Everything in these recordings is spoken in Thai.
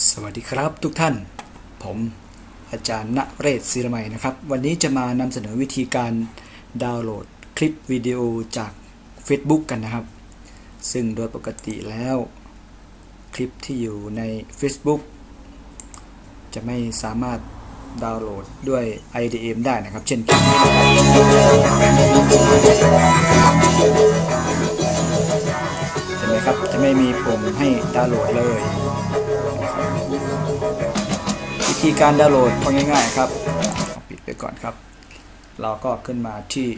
สวัสดีครับทุกท่าน ผมอาจารย์ณเรศศิรมัยนะครับ วันนี้จะมานำเสนอวิธีการดาวน์โหลดคลิปวิดีโอจาก Facebook กันนะครับ ซึ่งโดยปกติแล้วคลิปที่อยู่ใน Facebook จะไม่สามารถดาวน์โหลดด้วย IDM ได้นะครับ เช่นคลิปนี้นะครับเห็นไหมครับ จะไม่มีปุ่มให้ดาวน์โหลดเลย วิธีการดาวน์โหลดก็ง่ายๆครับปิดไปก่อนครับ เราก็ขึ้นมาที่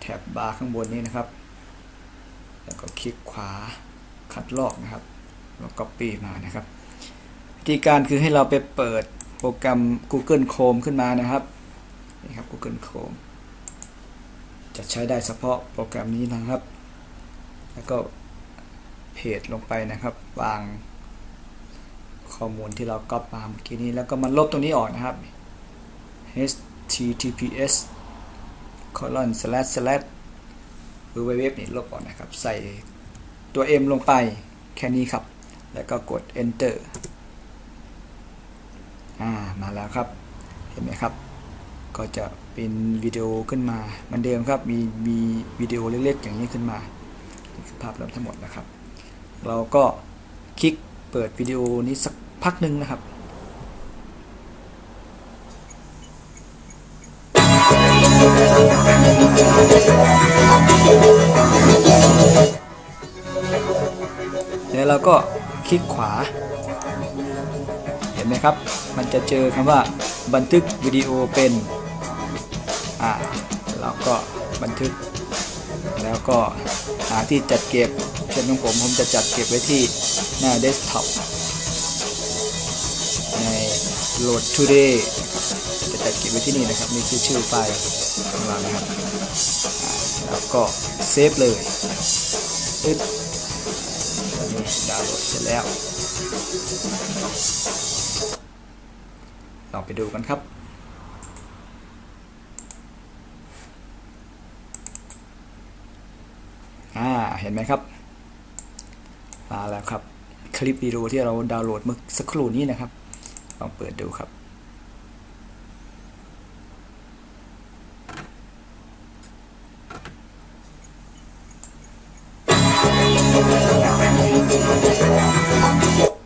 แถบบาร์ข้างบนนี้นะครับ แล้วก็คลิกขวาคัดลอกนะครับ แล้วก็ปีมานะครับ วิธีการคือให้เราไปเปิดโปรแกรม Google Chrome ขึ้นมานะครับนี่ครับ Google Chrome จะใช้ได้เฉพาะโปรแกรมนี้นะครับ แล้วก็เพจลงไปนะครับ วาง ข้อมูลที่เราก๊อปมาเมื่อกี้นี้แล้วก็มันลบตรงนี้ออกนะครับ https colon slash slash หรือเว็บนี่ลบออกนะครับ ใส่ตัว m ลงไปแค่นี้ครับ แล้วก็กด enter อ่ามาแล้วครับ เห็นไหมครับ ก็จะเป็นวิดีโอขึ้นมาเหมือนเดิมครับ มีมีวิดีโอเล็กๆ อย่างนี้ขึ้นมานี่คือภาพรวมทั้งหมดนะครับ เราก็คลิกเปิดวิดีโอนี้สัก พักหนึ่งนะครับแล้วเราก็คลิกขวา เห็นไหมครับ มันจะเจอคำว่าบันทึกวิดีโอเป็น อ่าเราก็บันทึก แล้วก็หาที่จัดเก็บ เช่นของผมผมจะจัดเก็บไว้ที่หน้าเดสก์ท็อป load today จะจัดเก็บไว้ที่นี่นะครับ นี่คือชื่อไฟล์ของเรานะครับแล้วก็เซฟเลยอึดนี่ดาวน์โหลดเสร็จแล้วลองไปดูกันครับอ่าเห็นไหมครับ มาแล้วครับ คลิปวิดีโอที่เราดาวน์โหลดเมื่อสักครู่นี้นะครับ ลองเปิดดูครับ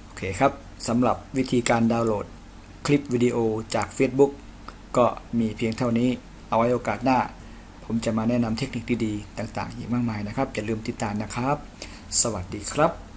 โอเคครับสำหรับวิธีการดาวน์โหลดคลิปวิดีโอจาก Facebook ก็มีเพียงเท่านี้เอาไว้โอกาสหน้า ผมจะมาแนะนำเทคนิคดีๆ ต่างๆอีกมากมายนะครับ อย่าลืมติดตามนะครับ สวัสดีครับ